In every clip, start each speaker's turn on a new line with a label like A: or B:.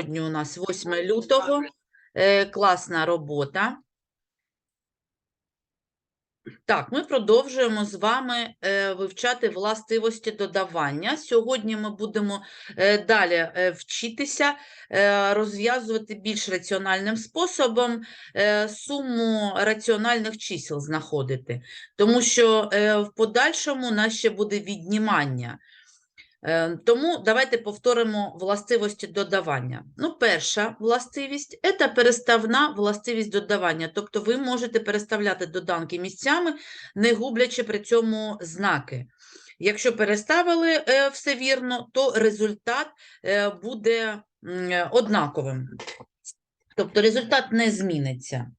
A: Сьогодні у нас 8 лютого. Е, Класна робота. Так, ми продовжуємо з вами е, вивчати властивості додавання. Сьогодні ми будемо е, далі е, вчитися е, розв'язувати більш раціональним способом е, суму раціональних чисел знаходити, тому що е, в подальшому у нас ще буде віднімання. Е, Тому давайте повторимо властивості додавання. Ну, перша властивість – це переставна властивість додавання. Тобто ви можете переставляти доданки місцями, не гублячи при цьому знаки. Якщо переставили е, все вірно, то результат е, буде однаковим. Тобто результат не зміниться.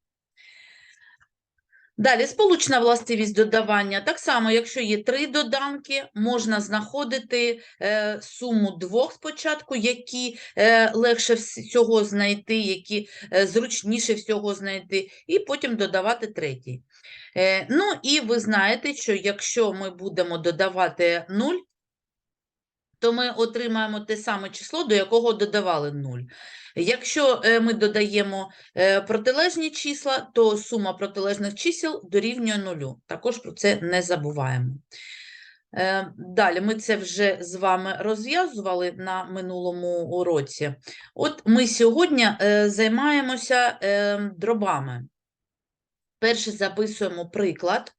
A: Далі, сполучна властивість додавання. Так само, якщо є три доданки, можна знаходити е, суму двох спочатку, які е, легше всього знайти, які е, зручніше всього знайти, і потім додавати третій. Е, ну і ви знаєте, що якщо ми будемо додавати 0, то ми отримаємо те саме число, до якого додавали 0. Якщо е, ми додаємо е, протилежні числа, то сума протилежних чисел дорівнює нулю. Також про це не забуваємо. Е, Далі ми це вже з вами розв'язували на минулому уроці. От ми сьогодні займаємося е, дробами. Перше записуємо приклад.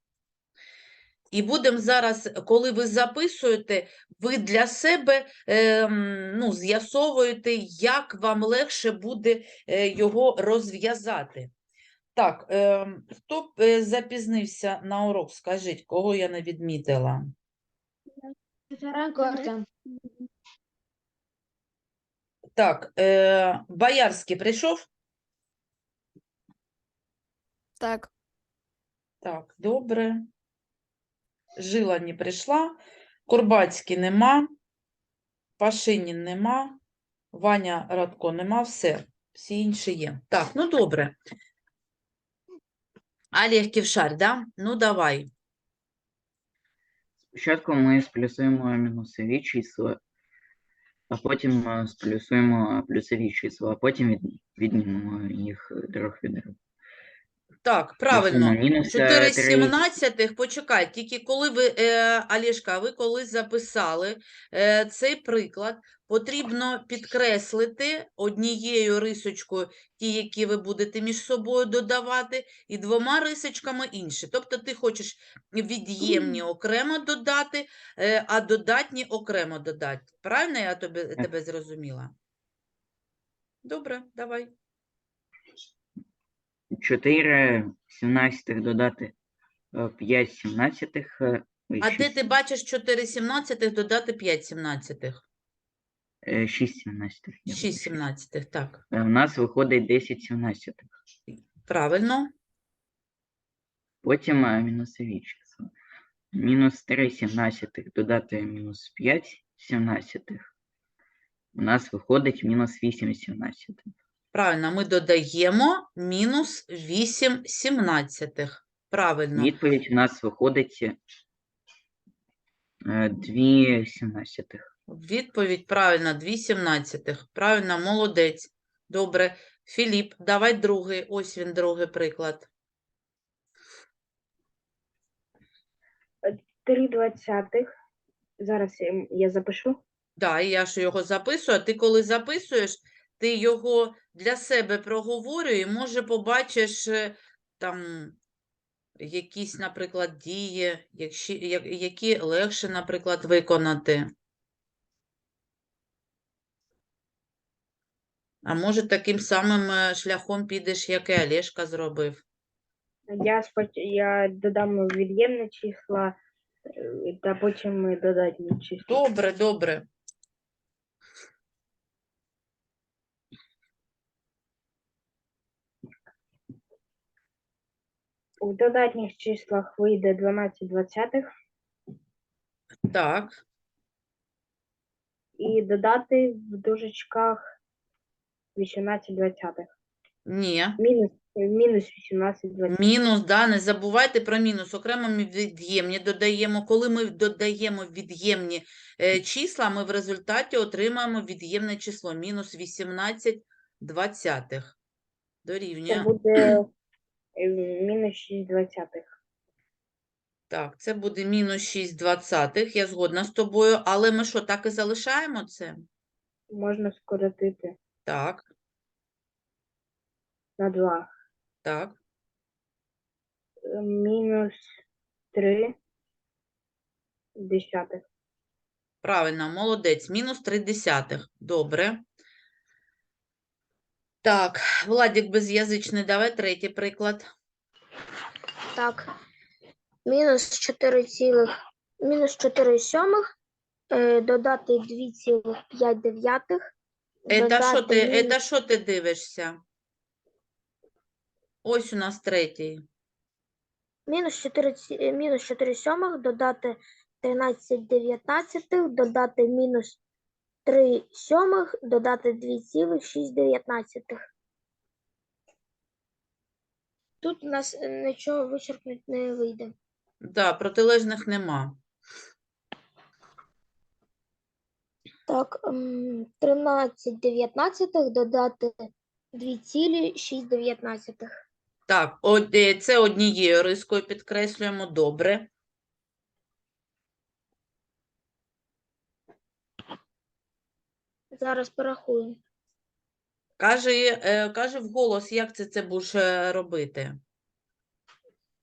A: І будемо зараз, коли ви записуєте, ви для себе ем, ну, з'ясовуєте, як вам легше буде е, його розв'язати. Так, ем, хто б, е, запізнився на урок, скажіть, кого я не відмітила? Так, е, Боярський прийшов?
B: Так.
A: Так, добре. Жила не прийшла. Курбацький нема. Пашинін нема. Ваня Радко нема. Все. Всі інші є. Так, ну добре. Олег Ківшар, да? Ну давай.
C: Спочатку ми сплюсуємо мінусові числа, а потім е, сплюсуємо плюсові числа, а потім від, віднімемо їх друг від друга.
A: Так, правильно.
C: мінус
A: 4
C: 3
A: сімнадцятих, почекай, тільки коли ви, е, Олєшка, ви коли записали е, цей приклад, потрібно підкреслити однією рисочкою ті, які ви будете між собою додавати, і двома рисочками інші. Тобто ти хочеш від'ємні окремо додати, е, а додатні окремо додати. Правильно я тебе, тебе зрозуміла? Добре, давай.
C: 4 сімнадцятих додати 5 сімнадцятих. е, ой,
A: А де ти бачиш 4 сімнадцятих додати 5 сімнадцятих?
C: е, 6 сімнадцятих. я
A: 6
C: вибачаюсь.
A: сімнадцятих, так.
C: Е, У нас виходить 10 сімнадцятих.
A: Правильно.
C: Потім е, мінусові числа. Мінус 3 сімнадцятих додати мінус 5 сімнадцятих. У нас виходить мінус 8 сімнадцятих.
A: Правильно, ми додаємо мінус 8 сімнадцятих. Правильно.
C: Відповідь у нас виходить 2 сімнадцятих.
A: Відповідь правильна, 2 сімнадцятих. Правильно, молодець. Добре. Філіп, давай другий. Ось він, другий приклад.
D: Три двадцятих. Зараз я, запишу.
A: Да, я ж його записую, а ти коли записуєш, ти його для себе проговорюй, і може побачиш е, там якісь, наприклад, дії, які легше, наприклад, виконати. А може, таким самим е, шляхом підеш, як і Олешка зробив.
D: Я споч... я додам від'ємне числа, е, та потім додатні числа.
A: Добре, добре.
D: У додатніх числах вийде 12 двадцятих
A: Так,
D: і додати в дужечках 18 двадцятих.
A: Ні.
D: Мінус, мінус 18 20.
A: Мінус, да, не забувайте про мінус. Окремо ми від'ємні додаємо. Коли ми додаємо від'ємні е, числа, ми в результаті отримаємо від'ємне число мінус 18 двадцятих.
D: Це
A: Дорівнює.
D: буде мінус 6 двадцятих.
A: Так, це буде мінус 6 двадцятих. Я згодна з тобою. Але ми що, так і залишаємо це?
D: Можна скоротити
A: Так,
D: на 2.
A: так.
D: Мінус 3 десятих.
A: Правильно, молодець. Мінус 3 десятих. Добре. Так, Владик без'язичний, давай третій приклад.
B: Так. Мінус 4 цілих, мінус 4 сьомих, е, додати 2,5 дев'ятих.
A: Это що ти,
B: додати
A: это що ти дивишся? Ось у нас третій.
B: Мінус 4, е, мінус 4 сьомих, додати 13 дев'ятнадцятих, додати мінус 3 сьомих, додати 2,6 дев'ятнадцятих. Тут у нас е, нічого вичерпнути не вийде.
A: Да, протилежних нема.
B: Так, ем, 13 дев'ятнадцятих додати 2,6 дев'ятнадцятих.
A: Так, е, це однією рискою підкреслюємо. Добре.
B: Зараз порахую.
A: Каже, е, каже вголос, як це це будеш е, робити.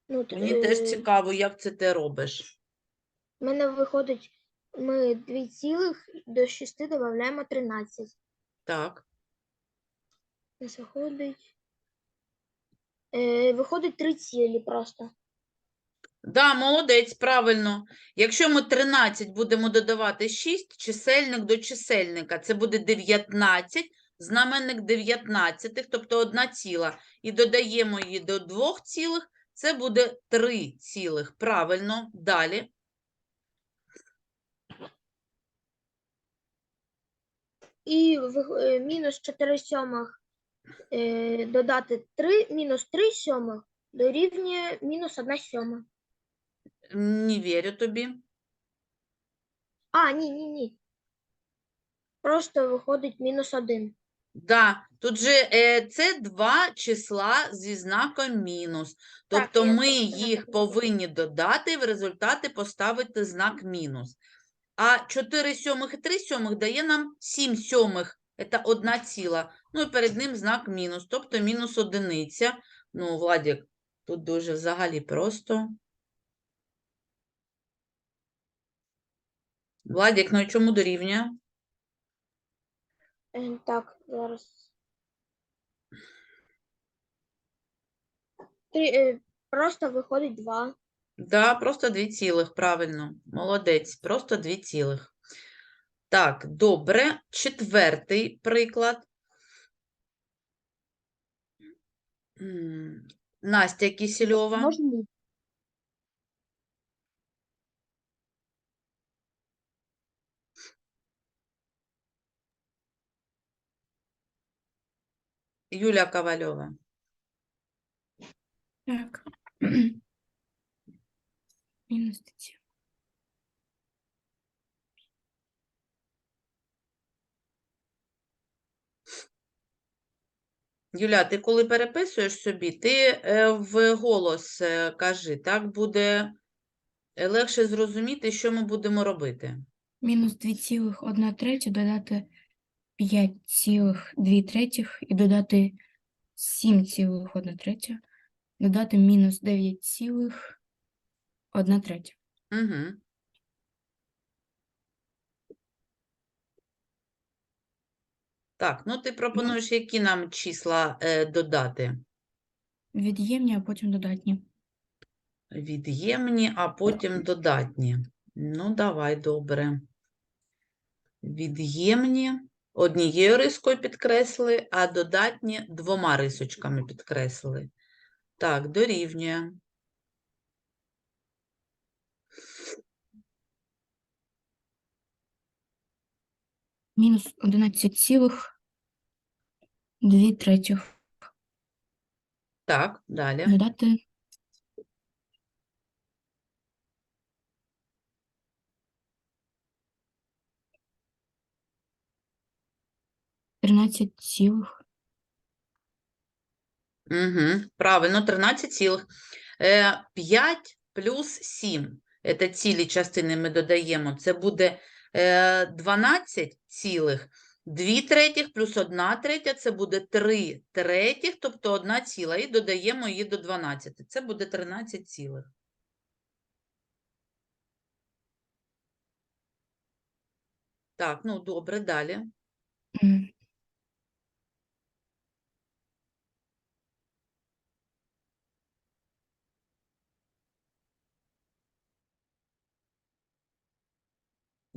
B: Ну, т-
A: Мені теж
B: е,
A: цікаво, як це ти робиш.
B: У мене виходить, ми 2 цілих до 6 додаємо 13.
A: Так.
B: У нас виходить. Е, виходить 3 цілі просто.
A: Да, молодець, правильно. Якщо ми 13 будемо додавати 6, чисельник до чисельника, це буде 19, знаменник 19, тобто 1 ціла. І додаємо її до 2 цілих, це буде 3 цілих. Правильно, далі.
B: І вих- е, мінус 4 сьомих е, додати 3, мінус 3 сьомих дорівнює мінус 1 сьома.
A: Не вірю тобі.
B: А, ні, ні, ні. Просто виходить мінус 1.
A: Да, тут же е, це два числа зі знаком мінус.
B: Так,
A: Тобто
B: я
A: ми
B: просто
A: їх повинні додати і в результаті поставити знак мінус. А 4 сьомих і 3 сьомих дає нам 7 сьомих. Це одна ціла. Ну і перед ним знак мінус, тобто мінус одиниця. Ну, Владик, тут дуже взагалі просто. Владик, ну і чому дорівнює?
B: Е, Так, зараз. Три, е, просто виходить 2.
A: Да, просто дві цілих, правильно. Молодець, просто дві цілих. Так, добре. Четвертий приклад. Настя Кісільова.
B: Можна?
A: Юля Ковальова.
E: Так. Мінус ці.
A: Юля, ти коли переписуєш собі, ти е, в голос е, кажи, так буде е, легше зрозуміти, що ми будемо робити.
E: Мінус 2,1 третя додати 5,2 третіх і додати 7,1 третя. Додати мінус 9,1 третя.
A: Угу. Так, ну ти пропонуєш, які нам числа е, додати?
E: Від'ємні, а потім додатні.
A: Від'ємні, а потім додатні. Ну, давай, добре. Від'ємні однією рискою підкреслили, а додатні двома рисочками підкреслили. Так, дорівнює.
E: Мінус 11,2 третіх.
A: Так, далі.
E: Додати тринадцять цілих
A: Угу, правильно, 13 цілих. Е, 5 плюс 7. Це цілі частини ми додаємо. Це буде е, 12 цілих. 2 третіх плюс 1 третя, це буде 3 третіх, тобто 1 ціла. І додаємо її до 12. Це буде 13 цілих. Так, ну добре, далі.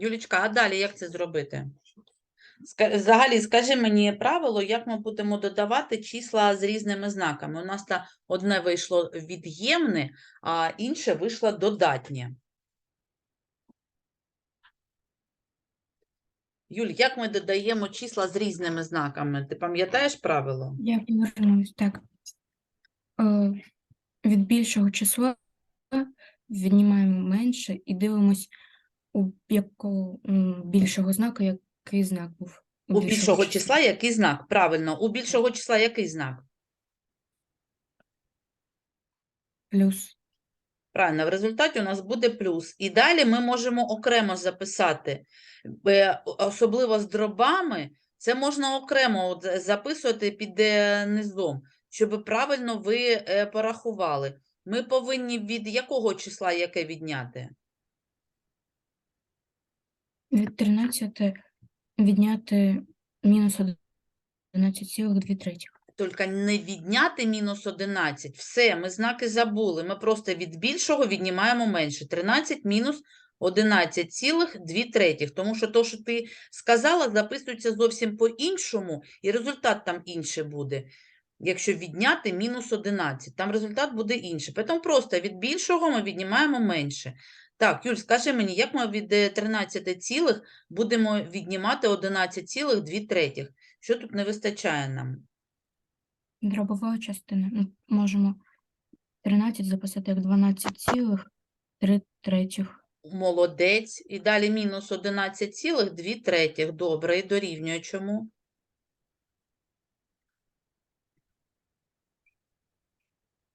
A: Юлічка, а далі як це зробити? Взагалі, скажи мені правило, як ми будемо додавати числа з різними знаками. У нас та одне вийшло від'ємне, а інше вийшло додатнє. Юль, як ми додаємо числа з різними знаками? Ти пам'ятаєш правило?
E: Я повернусь так. Е, від більшого числа віднімаємо менше і дивимось, у якого м, більшого знака який знак був.
A: У більшого числа який знак? Правильно, у більшого числа який знак?
E: Плюс.
A: Правильно, в результаті у нас буде плюс. І далі ми можемо окремо записати. Е, Особливо з дробами, це можна окремо от записувати під е, низом, щоб правильно ви е, порахували. Ми повинні від якого числа яке відняти?
E: Від 13 відняти мінус 11,2 третіх.
A: Тільки не відняти мінус 11. Все, ми знаки забули. Ми просто від більшого віднімаємо менше. 13 мінус 11,2 третіх. Тому що то, що ти сказала, записується зовсім по-іншому, і результат там інший буде. Якщо відняти мінус 11, там результат буде інший. Тому просто від більшого ми віднімаємо менше. Так, Юль, скажи мені, як ми від е, 13 цілих будемо віднімати 11,2 третіх? Що тут не вистачає нам?
E: Дробова частина. Ну, можемо 13 записати як 12,3 третіх.
A: Молодець. І далі мінус 11,2 третіх. Добре, і дорівнює чому?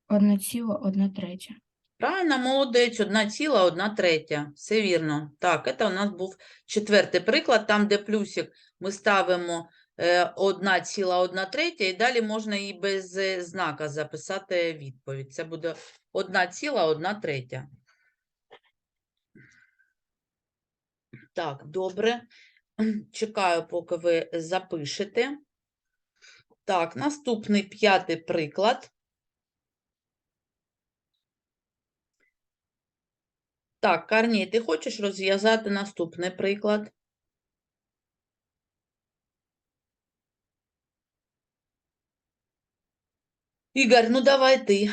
E: Одна ціла, одна третя.
A: Правильно, молодець, 1,1 третя. Все вірно. Так, це у нас був четвертий приклад, там, де плюсик ми ставимо е, 1,1 третя, і далі можна і без е, знака записати відповідь. Це буде 1,1 третя. Так, добре. Чекаю, поки ви запишете. Так, наступний п'ятий приклад. Так, Карній, ти хочеш розв'язати наступний приклад? Ігор, ну давай ти.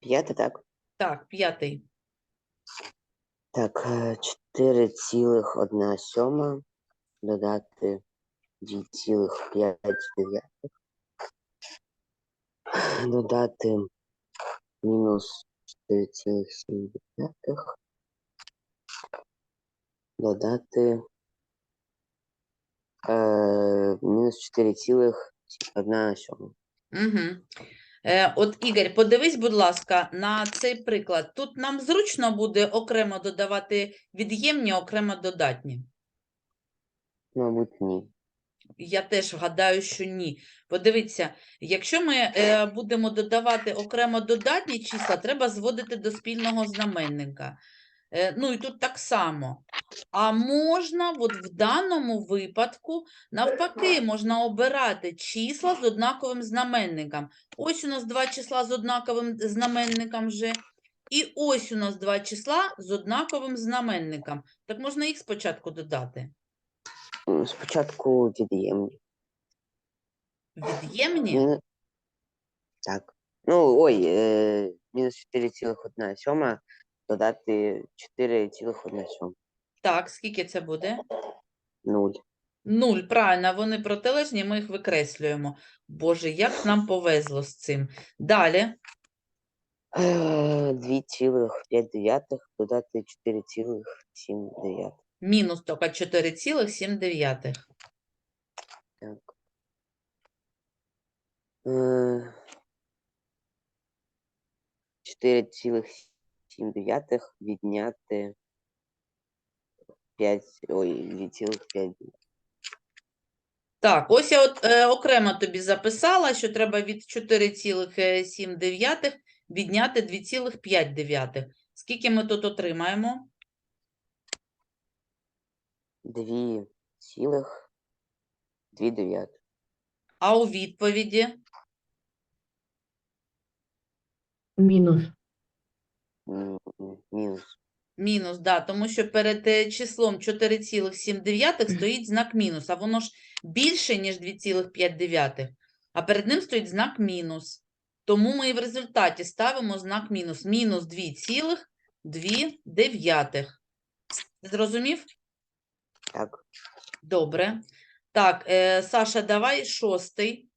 F: П'яте, так?
A: Так, п'ятий.
F: Так, е, 4,1 сьома додати 2,5 дев'ятих. Додати мінус 4,7 дев'ятих. Додати е, мінус 4,1 сьома.
A: Угу. Е, от, Ігор, подивись, будь ласка, на цей приклад. Тут нам зручно буде окремо додавати від'ємні, окремо додатні.
F: Мабуть, ні.
A: Я теж гадаю, що ні. Подивіться, якщо ми е, будемо додавати окремо додатні числа, треба зводити до спільного знаменника. Е, ну і тут так само. А можна, от в даному випадку, навпаки, можна обирати числа з однаковим знаменником. Ось у нас два числа з однаковим знаменником вже. І ось у нас два числа з однаковим знаменником. Так можна їх спочатку додати.
F: Спочатку від'ємні.
A: Від'ємні?
F: Міну- Так. Ну, ой, е, мінус 4,1 сьома додати 4,1 сьома.
A: Так, скільки це буде?
F: 0.
A: Нуль, правильно, вони протилежні, ми їх викреслюємо. Боже, як нам повезло з цим. Далі.
F: Е, 2,5 додати 4,7.
A: Мінус тільки 4,7.
F: Так. Е, 4,7 відняти 5, ой, 2,5.
A: Так, ось я от, е, окремо тобі записала, що треба від 4,7 відняти 2,5. Скільки ми тут отримаємо?
F: 2 цілих 2 дев'ятих.
A: А у відповіді?
G: Мінус.
F: Мінус.
A: Мінус, да, тому що перед е, числом 4,7 стоїть знак мінус, а воно ж більше, ніж 2,5, а перед ним стоїть знак мінус. Тому ми і в результаті ставимо знак мінус. Мінус 2,2. Зрозумів?
F: Так.
A: Добре. Так, е, Саша, давай шостий.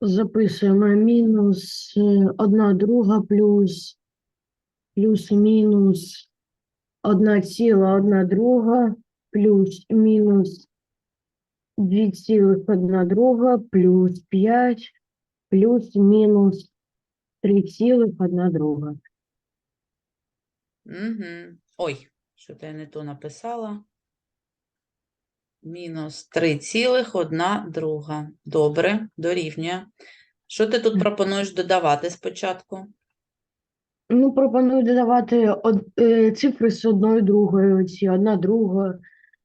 G: Записуємо мінус е, одна друга плюс плюс-мінус одна ціла одна друга плюс мінус дві цілих одна друга плюс п'ять плюс мінус три цілих одна друга.
A: Угу. Ой, що я не то написала. Мінус 3,1 друга. Добре, дорівнює. Що ти тут пропонуєш додавати спочатку?
G: Ну, пропоную додавати од, е, цифри з одною другою, ці одна друга.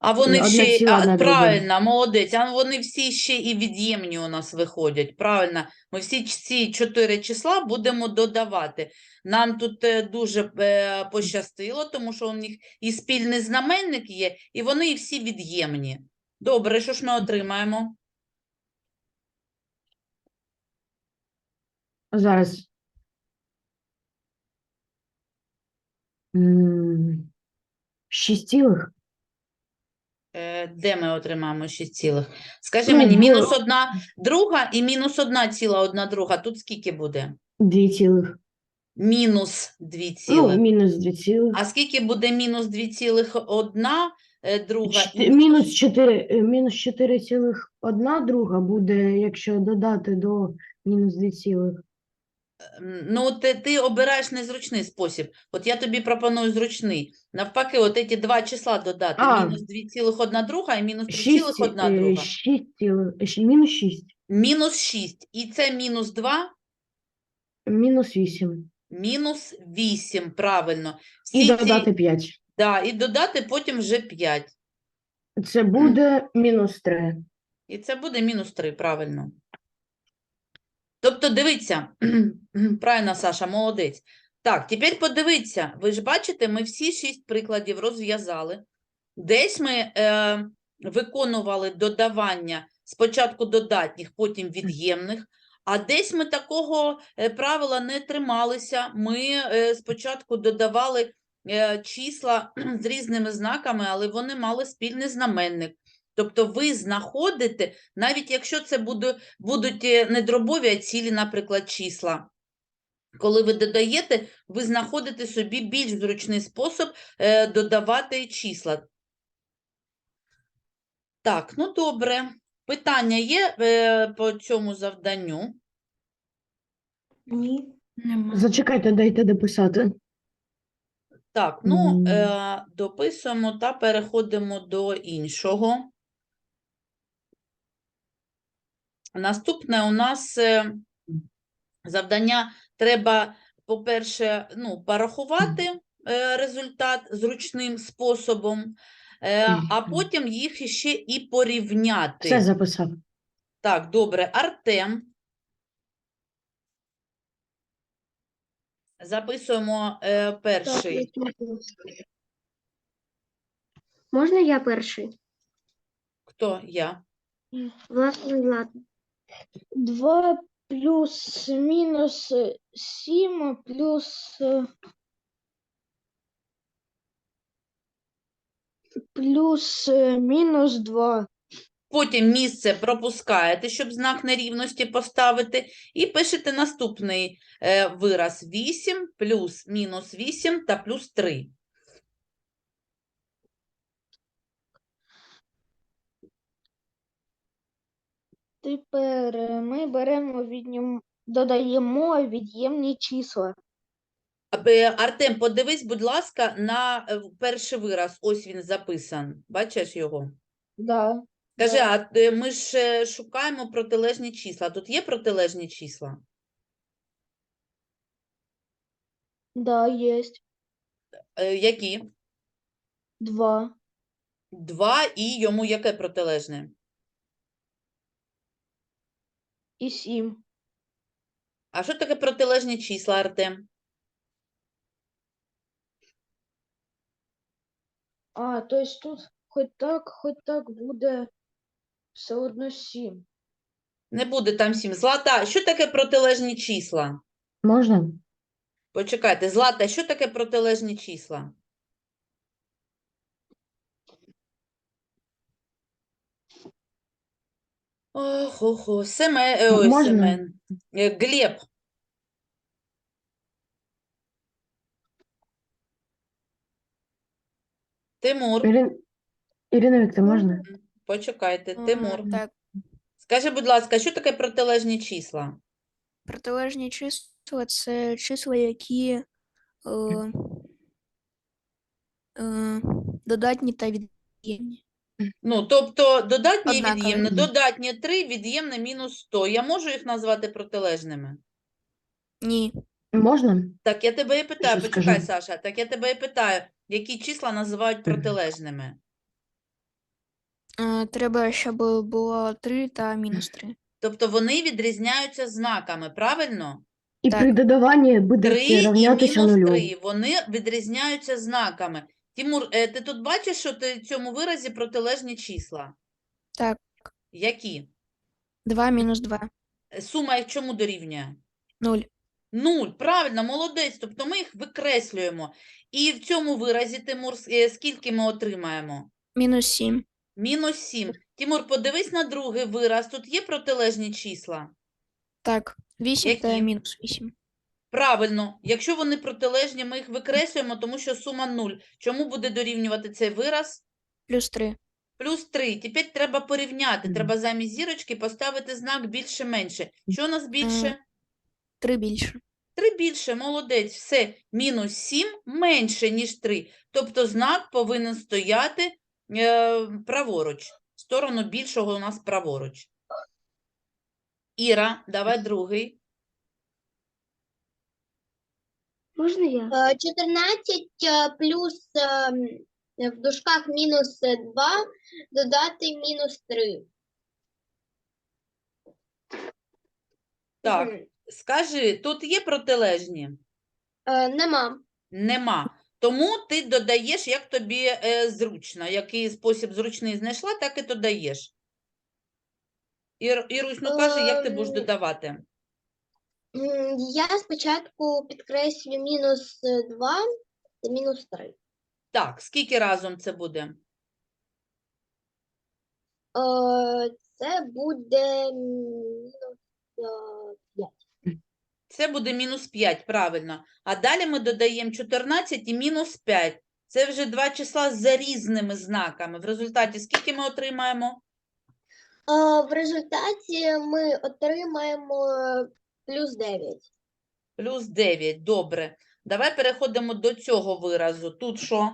A: А вони
G: одна
A: ще, й-
G: ціла,
A: а, правильно, молодець, а вони всі ще і від'ємні у нас виходять. Правильно, ми всі ч- ці чотири числа будемо додавати. Нам тут е, дуже е, пощастило, тому що у них і спільний знаменник є, і вони всі від'ємні. Добре, що ж ми отримаємо?
G: Зараз. М, Шість цілих.
A: Е, Де ми отримаємо 6 цілих? Скажи
G: Ну,
A: мені, мінус одна друга і мінус одна ціла одна друга. Тут скільки буде?
G: Дві цілих.
A: Мінус 2
G: Ну, мінус дві цілих.
A: А скільки буде мінус 2 цілих одна е, друга?
G: Чти- Мінус 4, е, мінус 4 цілих одна друга буде, якщо додати до мінус 2 цілих.
A: Ну, ти, ти обираєш незручний спосіб. От я тобі пропоную зручний. Навпаки, от ці два числа додати.
G: А.
A: Мінус 2,1 друга і мінус
G: 6,
A: 3,1 друга.
G: 6 цілих, е, щ- мінус 6,
A: Мінус 6. І це мінус 2,
G: мінус 8.
A: мінус 8. Правильно.
G: І
A: Всі ці-
G: додати 5.
A: Да, і додати потім вже 5.
G: Це буде мінус 3.
A: І це буде мінус 3, правильно. Тобто, дивіться, правильно, Саша, молодець. Так, тепер подивіться, ви ж бачите, ми всі шість прикладів розв'язали. Десь ми е, виконували додавання спочатку додатніх, потім від'ємних, а десь ми такого е, правила не трималися. Ми е, спочатку додавали е, числа з різними знаками, але вони мали спільний знаменник. Тобто ви знаходите, навіть якщо це буде, будуть е, не дробові, а цілі, наприклад, числа. Коли ви додаєте, ви знаходите собі більш зручний спосіб е, додавати числа. Так, ну добре. Питання є е, по цьому завданню?
B: Ні.
E: Нема.
G: Зачекайте, дайте дописати.
A: Так, ну, е, дописуємо та переходимо до іншого. Наступне у нас е, завдання треба, по-перше, ну, порахувати е, результат зручним способом, е, а потім їх ще і порівняти.
G: Все записав.
A: Так, добре, Артем. Записуємо е, перший.
B: Можна я перший?
A: Хто я?
B: Власне, ладно. 2 плюс мінус 7 плюс плюс е, мінус 2.
A: Потім місце пропускаєте, щоб знак нерівності поставити, і пишете наступний е, вираз 8 плюс мінус 8 та плюс 3.
B: Тепер е, ми беремо віднім... додаємо від'ємні числа.
A: Абе, Артем, подивись, будь ласка, на е, перший вираз. Ось він записан. Бачиш його?
B: Да.
A: Скажи,
B: Да.
A: а е, ми ж е, шукаємо протилежні числа. Тут є протилежні числа?
B: Да, є.
A: Е, Які?
B: 2.
A: 2 і йому яке протилежне?
B: І 7.
A: А що таке протилежні числа, Артем?
B: А, то есть тут хоч так, хоч так буде все одно 7.
A: Не буде там 7. Злата, що таке протилежні числа?
G: Можна?
A: Почекайте, Злата, що таке протилежні числа? Ох, ох, ох, Семен, е, ой,
G: Можна?
A: Семен. Е, Глеб. Тимур,
G: Ірин... Ірина Вікторівна, можна?
A: почекайте, Тимур.
H: Е, Так,
A: Скажи, будь ласка, що таке протилежні числа?
H: протилежні числа це числа, які е, е, додатні та від'ємні.
A: Ну, тобто додатні і
H: Однакові.
A: від'ємне.
G: Мгм.
A: Додатні 3, від'ємне мінус 100. Я можу їх назвати протилежними?
H: Ні.
G: Можна?
A: Так, я тебе і питаю,
G: Що
A: почекай,
G: скажи?
A: Саша, так я тебе і питаю, які числа називають протилежними?
H: Е, треба, щоб було 3 та мінус 3.
A: Тобто вони відрізняються знаками, правильно?
G: І
H: Так.
G: при додаванні буде
A: 3 і
G: рівнятися
A: мінус
G: нулю.
A: 3, вони відрізняються знаками. Тимур, е, ти тут бачиш, що ти в цьому виразі протилежні числа?
H: Так.
A: Які?
H: 2 мінус 2.
A: Е, Сума їх чому дорівнює?
H: 0.
A: Нуль, правильно, молодець. Тобто ми їх викреслюємо. І в цьому виразі, Тимур, с- е, скільки ми отримаємо?
H: Мінус 7.
A: Мінус 7. Тимур, подивись на другий вираз. Тут є протилежні числа?
H: Так, 8 та
A: Які?
H: мінус 8.
A: Правильно. Якщо вони протилежні, ми їх викреслюємо, тому що сума 0. Чому буде дорівнювати цей вираз?
H: Плюс 3.
A: Плюс 3. Тепер треба порівняти. Треба замість зірочки поставити знак більше-менше. Що у нас більше?
H: 3 більше.
A: 3 більше, молодець, все, мінус 7 менше, ніж 3. Тобто знак повинен стояти е, праворуч. Сторону більшого у нас праворуч. Іра, давай другий.
B: Можна я?
I: Е, 14 е, плюс е, в дужках мінус 2 додати мінус 3.
A: Так, скажи, тут є протилежні?
I: Е, Нема.
A: Нема. Тому ти додаєш, як тобі е, зручно. Який спосіб зручний знайшла, так і додаєш. Ір, Ірусь, ну кажи, як ти будеш
I: Ем,
A: додавати?
I: Я спочатку підкреслю мінус 2 та мінус 3.
A: Так, скільки разом це буде?
I: Е, Це буде мінус 5.
A: Це буде мінус 5, правильно. А далі ми додаємо 14 і мінус 5. Це вже два числа за різними знаками. В результаті скільки ми отримаємо?
I: В результаті ми отримаємо плюс 9.
A: Плюс 9. Добре. Давай переходимо до цього виразу. Тут що?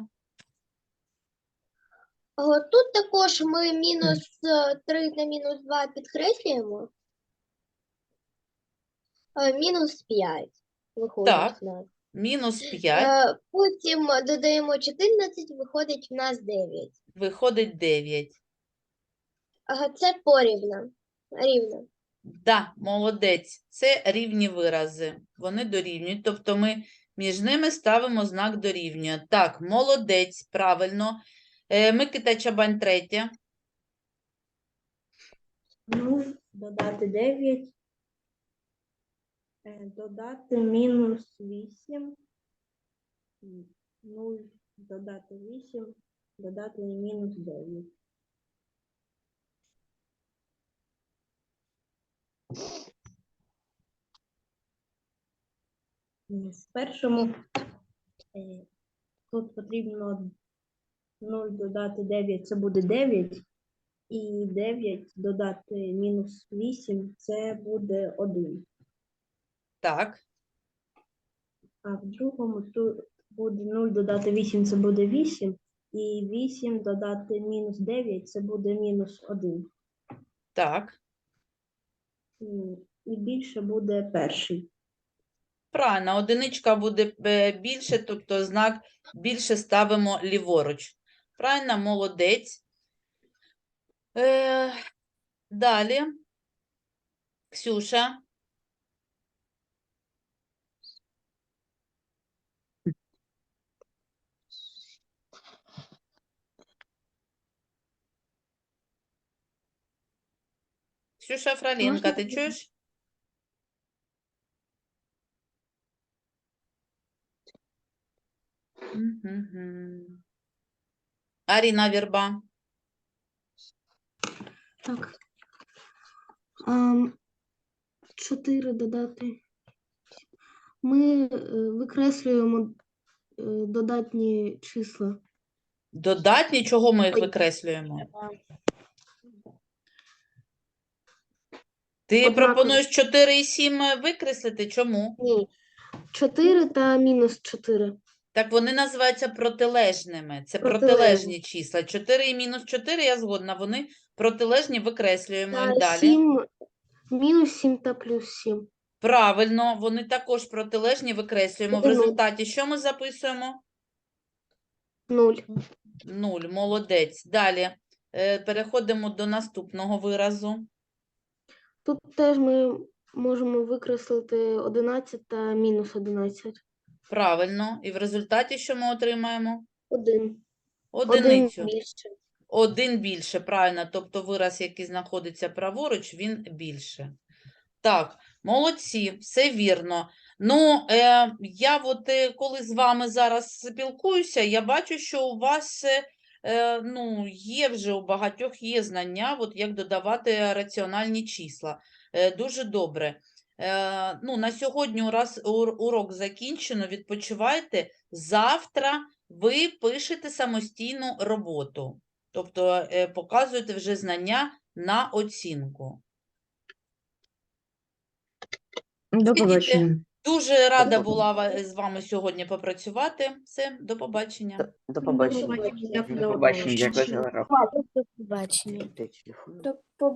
I: Е, Тут також ми мінус 3 та мінус 2 підкреслюємо. Е, Мінус 5 виходить
A: Так.
I: в нас.
A: Мінус 5,
I: Е, Потім додаємо 14, виходить в нас 9.
A: виходить 9.
I: Ага, це порівно. Рівно.
A: Да, молодець. Це рівні вирази. Вони дорівнюють. Тобто ми між ними ставимо знак дорівнює. Так, молодець, правильно. Е, Микита Чабань третє.
D: Ну, додати 9. Е, Додати мінус 8. 0 додати 8. додати мінус 9. В першому е, тут потрібно 0 додати 9, це буде 9. І 9 додати мінус 8, це буде 1.
A: Так,
D: А в другому тут буде 0 додати 8, це буде 8. І 8 додати мінус 9, це буде мінус 1.
A: так.
D: І більше буде перший.
A: Правильно, одиничка буде е, більше, тобто знак більше ставимо ліворуч. Правильно, молодець. Е, далі. Ксюша. Ксюша Фролінка, ти чуєш? Мгм. Аріна Вірба.
G: Так. 4 додати. Ми е, викреслюємо е, додатні числа.
A: Додатні, чого ми їх викреслюємо? Ти
G: Однакові.
A: пропонуєш 4 і 7 викреслити? Чому?
G: Ні. 4 та мінус 4.
A: Так вони називаються протилежними. Це
G: Протилежні.
A: протилежні числа. 4 і мінус 4, я згодна, вони протилежні, викреслюємо їх
G: Та
A: далі.
G: 7, мінус 7 та плюс 7.
A: Правильно, вони також протилежні, викреслюємо. В результаті що ми записуємо?
G: 0.
A: 0. Молодець. Далі е, переходимо до наступного виразу.
G: Тут теж ми можемо викреслити 11 та мінус 11.
A: Правильно. І в результаті що ми отримаємо?
G: 1.
A: Одиницю.
G: Один більше.
A: Один більше, правильно. Тобто вираз, який знаходиться праворуч, він більше. Так, молодці, все вірно. Ну, е, я от е, коли з вами зараз спілкуюся, я бачу, що у вас е, ну, є вже у багатьох є знання, от як додавати раціональні числа. Е, дуже добре. Е, ну, на сьогодні ураз, урок закінчено. Відпочивайте. Завтра ви пишете самостійну роботу. Тобто е, показуєте вже знання на оцінку.
G: До побачення.
A: Дуже рада була ва- з вами сьогодні попрацювати. Все, до побачення.
F: До побачення.
C: До побачення, дякую за.
H: До побачення.
F: Телефон?